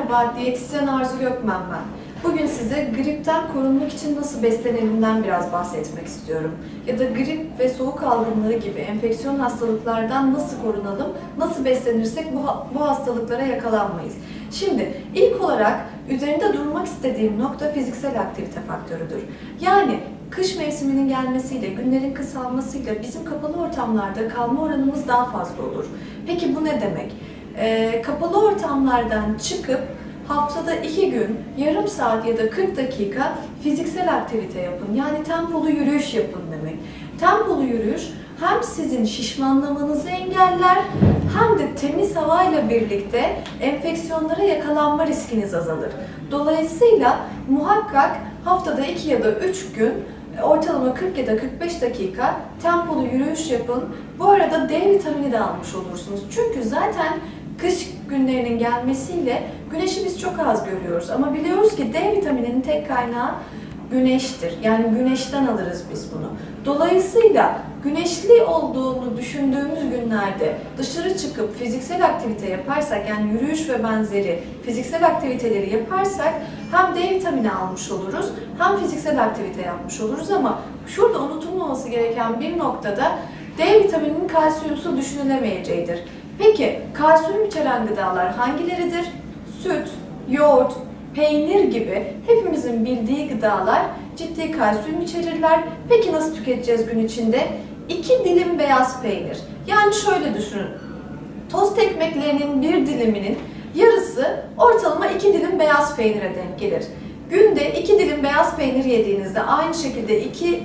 Merhaba, diyetisyen Arzu Gökmen ben. Bugün size gripten korunmak için nasıl beslenildiğinden biraz bahsetmek istiyorum. Ya da grip ve soğuk algınlığı gibi enfeksiyon hastalıklardan nasıl korunalım, nasıl beslenirsek bu, bu hastalıklara yakalanmayız. Şimdi ilk olarak üzerinde durmak istediğim nokta fiziksel aktivite faktörüdür. Yani kış mevsiminin gelmesiyle, günlerin kısalmasıyla bizim kapalı ortamlarda kalma oranımız daha fazla olur. Peki bu ne demek? Ee, kapalı ortamlardan çıkıp haftada iki gün yarım saat ya da 40 dakika fiziksel aktivite yapın. Yani tempolu yürüyüş yapın demek. Tempolu yürüyüş hem sizin şişmanlamanızı engeller hem de temiz havayla birlikte enfeksiyonlara yakalanma riskiniz azalır. Dolayısıyla muhakkak haftada 2 ya da 3 gün ortalama 40 ya da 45 dakika tempolu yürüyüş yapın. Bu arada D vitamini de almış olursunuz. Çünkü zaten kış günlerinin gelmesiyle güneşi biz çok az görüyoruz. Ama biliyoruz ki D vitamininin tek kaynağı güneştir. Yani güneşten alırız biz bunu. Dolayısıyla güneşli olduğunu düşündüğümüz günlerde dışarı çıkıp fiziksel aktivite yaparsak yani yürüyüş ve benzeri fiziksel aktiviteleri yaparsak hem D vitamini almış oluruz hem fiziksel aktivite yapmış oluruz ama şurada unutulmaması gereken bir noktada D vitamininin kalsiyumsuz düşünülemeyeceğidir. Peki kalsiyum içeren gıdalar hangileridir? Süt, yoğurt, peynir gibi hepimizin bildiği gıdalar ciddi kalsiyum içerirler. Peki nasıl tüketeceğiz gün içinde? 2 dilim beyaz peynir. Yani şöyle düşünün. Tost ekmeklerinin bir diliminin yarısı ortalama 2 dilim beyaz peynire denk gelir. Günde 2 dilim beyaz peynir yediğinizde aynı şekilde 2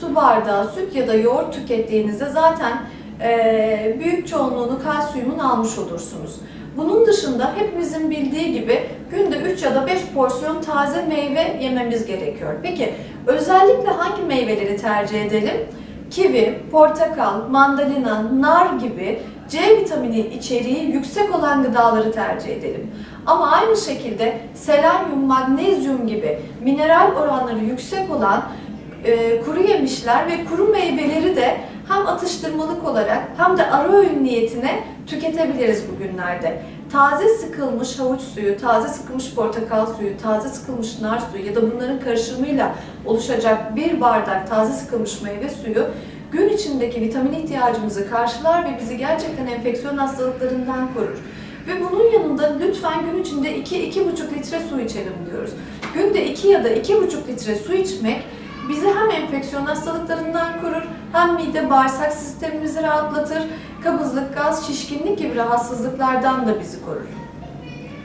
su bardağı süt ya da yoğurt tükettiğinizde zaten eee, büyük çoğunluğunu kalsiyumun almış olursunuz. Bunun dışında hepimizin bildiği gibi günde 3 ya da 5 porsiyon taze meyve yememiz gerekiyor. Peki özellikle hangi meyveleri tercih edelim? Kivi, portakal, mandalina, nar gibi C vitamini içeriği yüksek olan gıdaları tercih edelim. Ama aynı şekilde selenyum, magnezyum gibi mineral oranları yüksek olan e, kuru yemişler ve kuru meyveleri de hem atıştırmalık olarak hem de ara öğün niyetine tüketebiliriz bugünlerde. Taze sıkılmış havuç suyu, taze sıkılmış portakal suyu, taze sıkılmış nar suyu ya da bunların karışımıyla oluşacak bir bardak taze sıkılmış meyve suyu gün içindeki vitamin ihtiyacımızı karşılar ve bizi gerçekten enfeksiyon hastalıklarından korur. Ve bunun yanında lütfen gün içinde 2-2,5 litre su içelim diyoruz. Günde 2 ya da 2,5 litre su içmek bizi hem enfeksiyon hastalıklarından korur, hem mide bağırsak sistemimizi rahatlatır, kabızlık, gaz, şişkinlik gibi rahatsızlıklardan da bizi korur.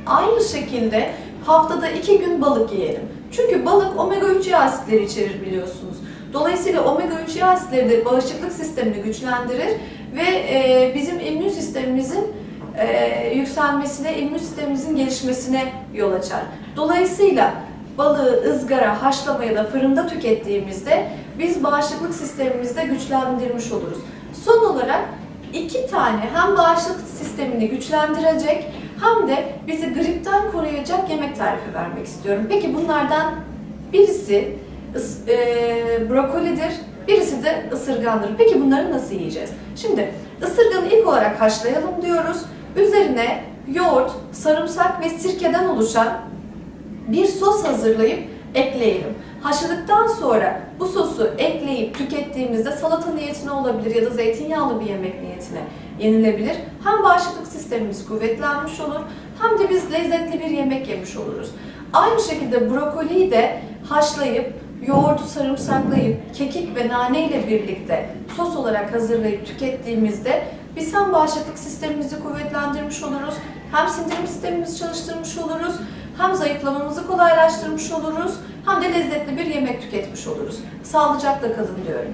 Aynı şekilde haftada iki gün balık yiyelim. Çünkü balık omega 3 yağ asitleri içerir biliyorsunuz. Dolayısıyla omega 3 yağ asitleri de bağışıklık sistemini güçlendirir ve e, bizim immün sistemimizin e, yükselmesine, immün sistemimizin gelişmesine yol açar. Dolayısıyla balığı ızgara, haşlama ya da fırında tükettiğimizde biz bağışıklık sistemimizi de güçlendirmiş oluruz. Son olarak iki tane hem bağışıklık sistemini güçlendirecek hem de bizi gripten koruyacak yemek tarifi vermek istiyorum. Peki bunlardan birisi e, brokolidir, birisi de ısırgandır. Peki bunları nasıl yiyeceğiz? Şimdi ısırganı ilk olarak haşlayalım diyoruz. Üzerine yoğurt, sarımsak ve sirkeden oluşan bir sos hazırlayıp ekleyelim. Haşladıktan sonra bu sosu ekleyip tükettiğimizde salata niyetine olabilir ya da zeytinyağlı bir yemek niyetine yenilebilir. Hem bağışıklık sistemimiz kuvvetlenmiş olur hem de biz lezzetli bir yemek yemiş oluruz. Aynı şekilde brokoliyi de haşlayıp yoğurdu sarımsaklayıp kekik ve nane ile birlikte sos olarak hazırlayıp tükettiğimizde biz hem bağışıklık sistemimizi kuvvetlendirmiş oluruz, hem sindirim sistemimizi çalıştırmış oluruz, hem zayıflamamızı kolaylaştırmış oluruz, hem de lezzetli bir yemek tüketmiş oluruz. Sağlıcakla kalın diyorum.